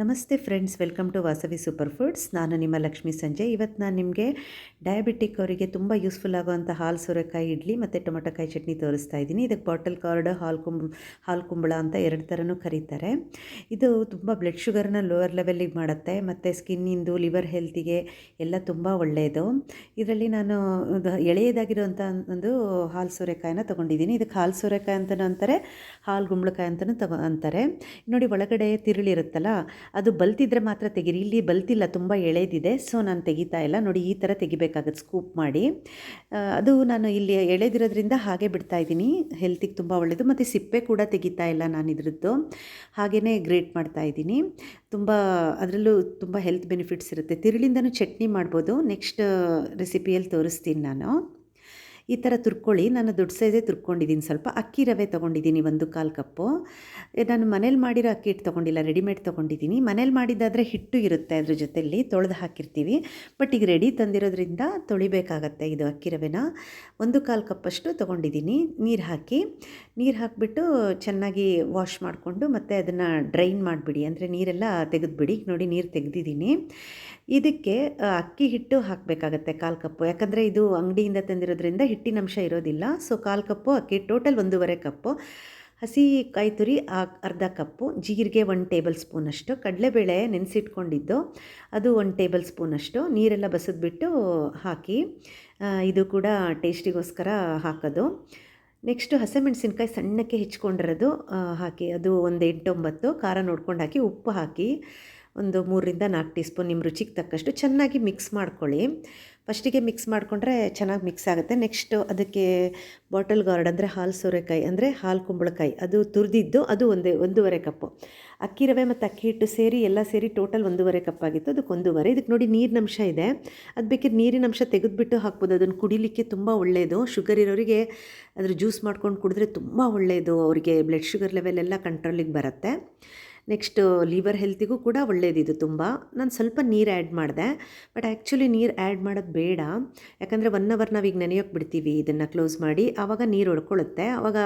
ನಮಸ್ತೆ friends, welcome to Vasavi super foods. ನಾನು ನಿಮ್ಮ ಲಕ್ಷ್ಮಿ ಸಂಜೆ ಇವತ್ತು ನಾನು ನಿಮಗೆ ಡಯಾಬಿಟಿಕ್ ಅವರಿಗೆ ತುಂಬ ಯೂಸ್ಫುಲ್ ಆಗುವಂಥ ಹಾಲು, ಸೋರೆಕಾಯಿ, ಇಡ್ಲಿ ಮತ್ತು ಟೊಮೊಟೊಕಾಯಿ ಚಟ್ನಿ ತೋರಿಸ್ತಾ ಇದ್ದೀನಿ. ಇದಕ್ಕೆ ಬಾಟಲ್ ಕಾರ್ಡ್ ಹಾಲು ಕುಂಬ್ ಹಾಲು ಕುಂಬಳ ಅಂತ ಎರಡು ಥರನೂ ಕರೀತಾರೆ. ಇದು ತುಂಬ ಬ್ಲಡ್ ಶುಗರ್ನ ಲೋವರ್ ಲೆವೆಲಿಗೆ ಮಾಡುತ್ತೆ. ಮತ್ತು ಸ್ಕಿನ್ನಿಂದು ಲಿವರ್ ಹೆಲ್ತಿಗೆ ಎಲ್ಲ ತುಂಬ ಒಳ್ಳೆಯದು. ಇದರಲ್ಲಿ ನಾನು ಎಳೆಯದಾಗಿರುವಂಥ ಒಂದು ಹಾಲು, ಸೋರೆಕಾಯಿನ ತೊಗೊಂಡಿದ್ದೀನಿ. ಇದಕ್ಕೆ ಹಾಲು, ಸೋರೆಕಾಯಿ ಅಂತಲೂ ಅಂತಾರೆ, ಹಾಲು ಗುಂಬಳಕಾಯಿ ಅಂತಲೂ ತಗೋ ಅಂತಾರೆ. ನೋಡಿ, ಒಳಗಡೆ ತಿರುಳಿರುತ್ತಲ್ಲ ಅದು ಬಲ್ತಿದ್ರೆ ಮಾತ್ರ ತೆಗೀರಿ. ಇಲ್ಲಿ ಬಲ್ತಿಲ್ಲ ತುಂಬ ಎಳೆದಿದೆ. ಸೊ ನಾನು ತೆಗಿತಾ ಇಲ್ಲ. ನೋಡಿ, ಈ ಥರ ತೆಗಿಬೇಕಾಗತ್ತೆ ಸ್ಕೂಪ್ ಮಾಡಿ. ಅದು ನಾನು ಇಲ್ಲಿ ಎಳೆದಿರೋದ್ರಿಂದ ಹಾಗೆ ಬಿಡ್ತಾ ಇದ್ದೀನಿ. ಹೆಲ್ತಿಗೆ ತುಂಬ ಒಳ್ಳೆಯದು ಮತ್ತು ಸಿಪ್ಪೆ ಕೂಡ ತೆಗಿತಾ ಇಲ್ಲ ನಾನು ಇದ್ರದ್ದು. ಹಾಗೆಯೇ ಗ್ರೇಟ್ ಮಾಡ್ತಾ ಇದ್ದೀನಿ. ತುಂಬ, ಅದರಲ್ಲೂ ತುಂಬ ಹೆಲ್ತ್ ಬೆನಿಫಿಟ್ಸ್ ಇರುತ್ತೆ. ತಿರುಳಿಂದನೂ ಚಟ್ನಿ ಮಾಡ್ಬೋದು. ನೆಕ್ಸ್ಟ್ ರೆಸಿಪಿಯಲ್ಲಿ ತೋರಿಸ್ತೀನಿ ನಾನು. ಈ ಥರ ತುರ್ಕೊಳ್ಳಿ. ನಾನು ದೊಡ್ಡ ಸೈಜೇ ತುರ್ಕೊಂಡಿದ್ದೀನಿ. ಸ್ವಲ್ಪ ಅಕ್ಕಿ ರವೆ ತೊಗೊಂಡಿದ್ದೀನಿ ಒಂದು ಕಾಲು ಕಪ್ಪು. ನಾನು ಮನೇಲಿ ಮಾಡಿರೋ ಅಕ್ಕಿ ಹಿಟ್ಟು ತೊಗೊಂಡಿಲ್ಲ, ರೆಡಿಮೇಡ್ ತೊಗೊಂಡಿದ್ದೀನಿ. ಮನೇಲಿ ಮಾಡಿದ್ದಾದರೆ ಹಿಟ್ಟು ಇರುತ್ತೆ ಅದ್ರ ಜೊತೆಯಲ್ಲಿ ತೊಳೆದು ಹಾಕಿರ್ತೀವಿ. ಬಟ್ ಈಗ ರೆಡಿ ತಂದಿರೋದ್ರಿಂದ ತೊಳಿಬೇಕಾಗತ್ತೆ ಇದು ಅಕ್ಕಿ ರವೆನ. ಒಂದು ಕಾಲು ಕಪ್ಪಷ್ಟು ತೊಗೊಂಡಿದ್ದೀನಿ. ನೀರು ಹಾಕಿ, ನೀರು ಹಾಕಿಬಿಟ್ಟು ಚೆನ್ನಾಗಿ ವಾಶ್ ಮಾಡಿಕೊಂಡು ಮತ್ತು ಅದನ್ನು ಡ್ರೈನ್ ಮಾಡಿಬಿಡಿ. ಅಂದರೆ ನೀರೆಲ್ಲ ತೆಗೆದುಬಿಡಿ. ನೋಡಿ ನೀರು ತೆಗೆದಿದ್ದೀನಿ. ಇದಕ್ಕೆ ಅಕ್ಕಿ ಹಿಟ್ಟು ಹಾಕಬೇಕಾಗತ್ತೆ ಕಾಲು ಕಪ್ಪು. ಯಾಕಂದರೆ ಇದು ಅಂಗಡಿಯಿಂದ ತಂದಿರೋದ್ರಿಂದ ಹಿಟ್ಟಿನ ಅಂಶ ಇರೋದಿಲ್ಲ. ಸೊ, ಕಾಲು ಕಪ್ಪು, ಅಕ್ಕಿ ಟೋಟಲ್ ಒಂದೂವರೆ ಕಪ್ಪು. ಹಸಿ ಕಾಯಿ ತುರಿ ಅರ್ಧ ಕಪ್ಪು. ಜೀರಿಗೆ ಒಂದು ಟೇಬಲ್ ಸ್ಪೂನಷ್ಟು ಕಡಲೆಬೇಳೆ ನೆನೆಸಿಟ್ಕೊಂಡಿದ್ದು, ಅದು ಒಂದು ಟೇಬಲ್ ಸ್ಪೂನಷ್ಟು ನೀರೆಲ್ಲ ಬಸಿದ್ಬಿಟ್ಟು ಹಾಕಿ ಇದು ಕೂಡ ಟೇಸ್ಟಿಗೋಸ್ಕರ ಹಾಕೋದು. ನೆಕ್ಸ್ಟು ಹಸಿಮೆಣಸಿನ್ಕಾಯಿ ಸಣ್ಣಕ್ಕೆ ಹೆಚ್ಕೊಂಡಿರೋದು ಹಾಕಿ. ಅದು ಒಂದು ಎಂಟೊಂಬತ್ತು ಖಾರ ನೋಡ್ಕೊಂಡು ಹಾಕಿ, ಉಪ್ಪು ಹಾಕಿ. ಒಂದು ಮೂರರಿಂದ ನಾಲ್ಕು ಟೀ ಸ್ಪೂನ್ ನಿಮ್ಮ ರುಚಿಗೆ ತಕ್ಕಷ್ಟು ಚೆನ್ನಾಗಿ ಮಿಕ್ಸ್ ಮಾಡ್ಕೊಳ್ಳಿ. ಫಸ್ಟಿಗೆ ಮಿಕ್ಸ್ ಮಾಡಿಕೊಂಡ್ರೆ ಚೆನ್ನಾಗಿ ಮಿಕ್ಸ್ ಆಗುತ್ತೆ. ನೆಕ್ಸ್ಟು ಅದಕ್ಕೆ ಬಾಟಲ್ ಗಾರ್ಡ್ ಅಂದರೆ ಹಾಲು ಸೋರೆಕಾಯಿ ಅಂದರೆ ಹಾಲು ಕುಂಬಳಕಾಯಿ. ಅದು ತುರಿದಿದ್ದು ಅದು ಒಂದೇ, ಒಂದೂವರೆ ಕಪ್ಪು. ಅಕ್ಕಿ ರವೆ ಮತ್ತು ಅಕ್ಕಿ ಹಿಟ್ಟು ಸೇರಿ ಎಲ್ಲ ಸೇರಿ ಟೋಟಲ್ ಒಂದೂವರೆ ಕಪ್ ಆಗಿತ್ತು. ಅದಕ್ಕೆ ಒಂದೂವರೆ. ಇದಕ್ಕೆ ನೋಡಿ ನೀರಿನ ಅಂಶ ಇದೆ. ಅದು ಬೇಕಿದ್ರೆ ನೀರಿನ ಅಂಶ ತೆಗೆದುಬಿಟ್ಟು ಹಾಕ್ಬೋದು. ಅದನ್ನು ಕುಡಿಲಿಕ್ಕೆ ತುಂಬ ಒಳ್ಳೆಯದು ಶುಗರ್ ಇರೋರಿಗೆ ಅದ್ರ ಜ್ಯೂಸ್ ಮಾಡ್ಕೊಂಡು ಕುಡಿದ್ರೆ ತುಂಬ ಒಳ್ಳೆಯದು ಅವರಿಗೆ ಬ್ಲಡ್ ಶುಗರ್ ಲೆವೆಲ್ ಎಲ್ಲ ಕಂಟ್ರೋಲಿಗೆ ಬರುತ್ತೆ. ನೆಕ್ಸ್ಟು ಲಿವರ್ ಹೆಲ್ತಿಗೂ ಕೂಡ ಒಳ್ಳೇದಿದು ತುಂಬ. ನಾನು ಸ್ವಲ್ಪ ನೀರು ಆ್ಯಡ್ ಮಾಡಿದೆ, ಬಟ್ ಆ್ಯಕ್ಚುಲಿ ನೀರು ಆ್ಯಡ್ ಮಾಡೋದು ಬೇಡ. ಯಾಕಂದರೆ ಒನ್ ಅವರ್ ನಾವೀಗ ನೆನೆಯೋಕ್ಕೆ ಬಿಡ್ತೀವಿ ಇದನ್ನು ಕ್ಲೋಸ್ ಮಾಡಿ ಆವಾಗ ನೀರು ಹೊಡ್ಕೊಳ್ಳುತ್ತೆ ಆವಾಗ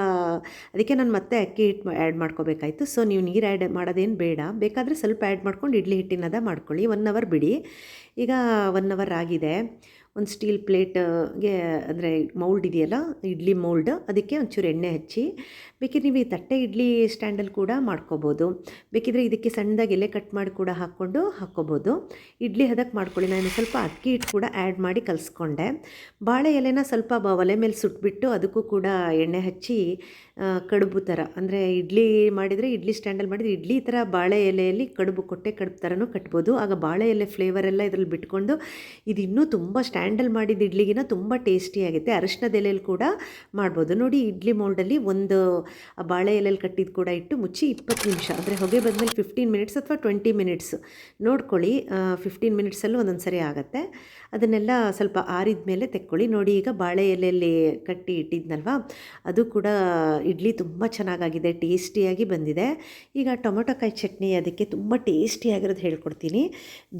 ಅದಕ್ಕೆ ನಾನು ಮತ್ತೆ ಅಕ್ಕಿ ಹಿಟ್ಟು ಆ್ಯಡ್ ಮಾಡ್ಕೋಬೇಕಾಯ್ತು. ಸೊ ನೀವು ನೀರು ಆ್ಯಡ್ ಮಾಡೋದೇನು ಬೇಡ. ಬೇಕಾದರೆ ಸ್ವಲ್ಪ ಆ್ಯಡ್ ಮಾಡ್ಕೊಂಡು ಇಡ್ಲಿ ಹಿಟ್ಟಿನದ ಮಾಡ್ಕೊಳ್ಳಿ. ಒನ್ ಅವರ್ ಬಿಡಿ. ಈಗ ಒನ್ ಅವರ್ ಆಗಿದೆ. ಒಂದು ಸ್ಟೀಲ್ ಪ್ಲೇಟ್ಗೆ ಅಂದರೆ ಮೌಲ್ಡ್ ಇದೆಯಲ್ಲ, ಇಡ್ಲಿ ಮೌಲ್ಡ್, ಅದಕ್ಕೆ ಒಂಚೂರು ಎಣ್ಣೆ ಹಚ್ಚಿ, ಬೇಕಿದ್ರೆ ನೀವು ಈ ತಟ್ಟೆ ಇಡ್ಲಿ ಸ್ಟ್ಯಾಂಡಲ್ಲಿ ಕೂಡ ಮಾಡ್ಕೋಬೋದು. ಬೇಕಿದ್ರೆ ಇದಕ್ಕೆ ಸಣ್ಣದಾಗಿ ಎಲೆ ಕಟ್ ಮಾಡಿ ಕೂಡ ಹಾಕ್ಕೊಂಡು ಹಾಕ್ಕೋಬೋದು. ಇಡ್ಲಿ ಹದಕ್ಕೆ ಮಾಡ್ಕೊಳ್ಳಿ. ನಾನು ಸ್ವಲ್ಪ ಅಕ್ಕಿ ಹಿಟ್ಟು ಕೂಡ ಆ್ಯಡ್ ಮಾಡಿ ಕಲಿಸ್ಕೊಂಡೆ. ಬಾಳೆ ಎಲೆನ ಸ್ವಲ್ಪ ಬ ಒಲೆ ಮೇಲೆ ಸುಟ್ಬಿಟ್ಟು ಅದಕ್ಕೂ ಕೂಡ ಎಣ್ಣೆ ಹಚ್ಚಿ ಕಡುಬು ಥರ, ಅಂದರೆ ಇಡ್ಲಿ ಮಾಡಿದರೆ ಇಡ್ಲಿ ಸ್ಟ್ಯಾಂಡಲ್ಲಿ ಮಾಡಿದರೆ ಇಡ್ಲಿ ಥರ ಬಾಳೆ ಎಲೆಯಲ್ಲಿ ಕಡುಬು, ಕೊಟ್ಟೆ ಕಡುಬು ಥರನೂ ಕಟ್ಬೋದು. ಆಗ ಬಾಳೆ ಎಲೆ ಫ್ಲೇವರೆಲ್ಲ ಇದರಲ್ಲಿ ಬಿಟ್ಕೊಂಡು ಇದು ಇನ್ನೂ ತುಂಬ ಸ್ಟ್ಯಾಂಡಲ್ಲಿ ಮಾಡಿದ ಇಡ್ಲಿಗಿನ ತುಂಬ ಟೇಸ್ಟಿಯಾಗುತ್ತೆ ಅರಿಶಿನದ ಎಲೆಯಲ್ಲಿ ಕೂಡ ಮಾಡ್ಬೋದು. ನೋಡಿ, ಇಡ್ಲಿ ಮೋಲ್ಡಲ್ಲಿ ಒಂದು ಬಾಳೆ ಎಲೆಯಲ್ಲಿ ಕಟ್ಟಿದ್ದು ಕೂಡ ಇಟ್ಟು ಮುಚ್ಚಿ ಇಪ್ಪತ್ತು ನಿಮಿಷ, ಅಂದರೆ ಹೊಗೆ ಬಂದಮೇಲೆ ಫಿಫ್ಟೀನ್ ಮಿನಿಟ್ಸ್ ಅಥವಾ ಟ್ವೆಂಟಿ ಮಿನಿಟ್ಸ್ ನೋಡ್ಕೊಳ್ಳಿ. ಫಿಫ್ಟೀನ್ ಮಿನಿಟ್ಸಲ್ಲೂ ಒಂದೊಂದು ಸರಿ ಆಗುತ್ತೆ. ಅದನ್ನೆಲ್ಲ ಸ್ವಲ್ಪ ಆರಿದ ಮೇಲೆ ತೆಕ್ಕೊಳ್ಳಿ. ನೋಡಿ, ಈಗ ಬಾಳೆ ಎಲೆಯಲ್ಲಿ ಕಟ್ಟಿ ಇಟ್ಟಿದ್ನಲ್ವಾ? ಅದು ಕೂಡ ಇಡ್ಲಿ ತುಂಬ ಚೆನ್ನಾಗಾಗಿದೆ, ಟೇಸ್ಟಿಯಾಗಿ ಬಂದಿದೆ. ಈಗ ಟೊಮೊಟೊಕಾಯಿ ಚಟ್ನಿ ಅದಕ್ಕೆ ತುಂಬ ಟೇಸ್ಟಿಯಾಗಿರೋದು ಹೇಳ್ಕೊಡ್ತೀನಿ.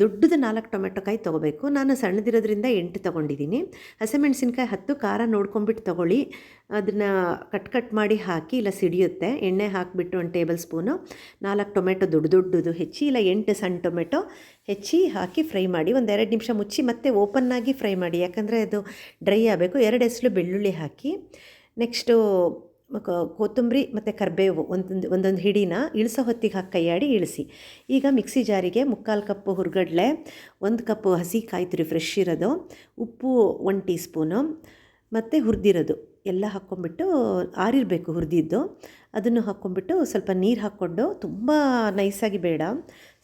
ದೊಡ್ಡದು ನಾಲ್ಕು ಟೊಮೆಟೊಕಾಯಿ ತೊಗೋಬೇಕು. ನಾನು ಸಣ್ಣದಿರೋದ್ರಿಂದ ಎಂಟು ತೊಗೊಂಡಿದ್ದೀನಿ. ಹಸಿಮೆಣಸಿನ್ಕಾಯಿ ಹತ್ತು, ಖಾರ ನೋಡ್ಕೊಂಬಿಟ್ಟು ತೊಗೊಳ್ಳಿ. ಅದನ್ನು ಕಟ್ ಕಟ್ ಮಾಡಿ ಹಾಕಿ ಇಲ್ಲ ಸಿಡಿಯುತ್ತೆ. ಎಣ್ಣೆ ಹಾಕಿಬಿಟ್ಟು ಒಂದು ಟೇಬಲ್ ಸ್ಪೂನು. ನಾಲ್ಕು ಟೊಮೆಟೊ ದೊಡ್ಡ, ದೊಡ್ಡದು ಹೆಚ್ಚಿ, ಇಲ್ಲ ಎಂಟು ಸಣ್ಣ ಟೊಮೆಟೊ ಹೆಚ್ಚಿ ಹಾಕಿ ಫ್ರೈ ಮಾಡಿ ಒಂದು ಎರಡು ನಿಮಿಷ ಮುಚ್ಚಿ ಮತ್ತೆ ಓಪನ್ನಾಗಿ ಫ್ರೈ ಮಾಡಿ. ಯಾಕಂದರೆ ಅದು ಡ್ರೈ ಆಗಬೇಕು. ಎರಡು ಎಸ್ಲು ಬೆಳ್ಳುಳ್ಳಿ ಹಾಕಿ. ನೆಕ್ಸ್ಟು ಕೊತ್ತಂಬರಿ ಮತ್ತು ಕರಿಬೇವು ಒಂದೊಂದು ಒಂದೊಂದು ಹಿಡಿನ ಇಳಿಸೋ ಹೊತ್ತಿಗೆ ಹಾಕಿ ಕೈಯಾಡಿ ಇಳಿಸಿ. ಈಗ ಮಿಕ್ಸಿ ಜಾರಿಗೆ ಮುಕ್ಕಾಲು ಕಪ್ಪು ಹುರ್ಗಡ್ಲೆ, ಒಂದು ಕಪ್ಪು ಹಸಿ ಕಾಯಿ ತುರಿ ಫ್ರೆಶ್ ಇರೋದು, ಉಪ್ಪು ಒನ್ ಟೀ ಸ್ಪೂನು ಮತ್ತು ಹುರಿದಿರೋದು. ಎಲ್ಲ ಹಾಕ್ಕೊಂಬಿಟ್ಟು ಆರಿರಬೇಕು ಹುರಿದಿದ್ದು. ಅದನ್ನು ಹಾಕ್ಕೊಂಬಿಟ್ಟು ಸ್ವಲ್ಪ ನೀರು ಹಾಕ್ಕೊಂಡು ತುಂಬ ನೈಸಾಗಿ ಬೇಡ.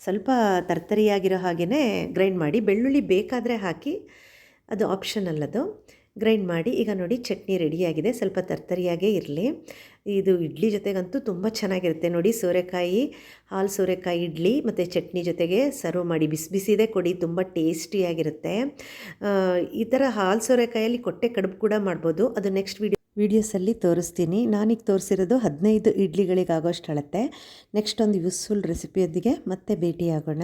ಸ್ವಲ್ಪ ತರ್ತರಿಯಾಗಿರೋ ಹಾಗೆಯೇ ಗ್ರೈಂಡ್ ಮಾಡಿ, ಬೆಳ್ಳುಳ್ಳಿ ಬೇಕಾದರೆ ಹಾಕಿ, ಅದು ಆಪ್ಷನಲ್ ಅದು ಗ್ರೈಂಡ್ ಮಾಡಿ, ಈಗ ನೋಡಿ ಚಟ್ನಿ ರೆಡಿಯಾಗಿದೆ. ಸ್ವಲ್ಪ ತರ್ತರಿಯಾಗೇ ಇರಲಿ. ಇದು ಇಡ್ಲಿ ಜೊತೆಗಂತೂ ತುಂಬ ಚೆನ್ನಾಗಿರುತ್ತೆ. ನೋಡಿ ಸೋರೆಕಾಯಿ, ಹಾಲು ಸೋರೆಕಾಯಿ ಇಡ್ಲಿ ಮತ್ತು ಚಟ್ನಿ ಜೊತೆಗೆ ಸರ್ವ್ ಮಾಡಿ. ಬಿಸಿ ಬಿಸಿದೇ ಕೊಡಿ, ತುಂಬ ಟೇಸ್ಟಿಯಾಗಿರುತ್ತೆ. ಈ ಥರ ಹಾಲು ಸೋರೆಕಾಯಲ್ಲಿ ಕೊಟ್ಟೆ ಕಡುಬು ಕೂಡ ಮಾಡ್ಬೋದು. ಅದು ನೆಕ್ಸ್ಟ್ ವಿಡಿಯೋ ವೀಡಿಯೋಸಲ್ಲಿ ತೋರಿಸ್ತೀನಿ. ನಾನೀಗ ತೋರಿಸಿರೋದು ಹದಿನೈದು ಇಡ್ಲಿಗಳಿಗಾಗೋಷ್ಟು ಅಳತ್ತೆ ನೆಕ್ಸ್ಟ್ ಒಂದು ಯೂಸ್ಫುಲ್ ರೆಸಿಪಿಯೊಂದಿಗೆ ಮತ್ತೆ ಭೇಟಿಯಾಗೋಣ.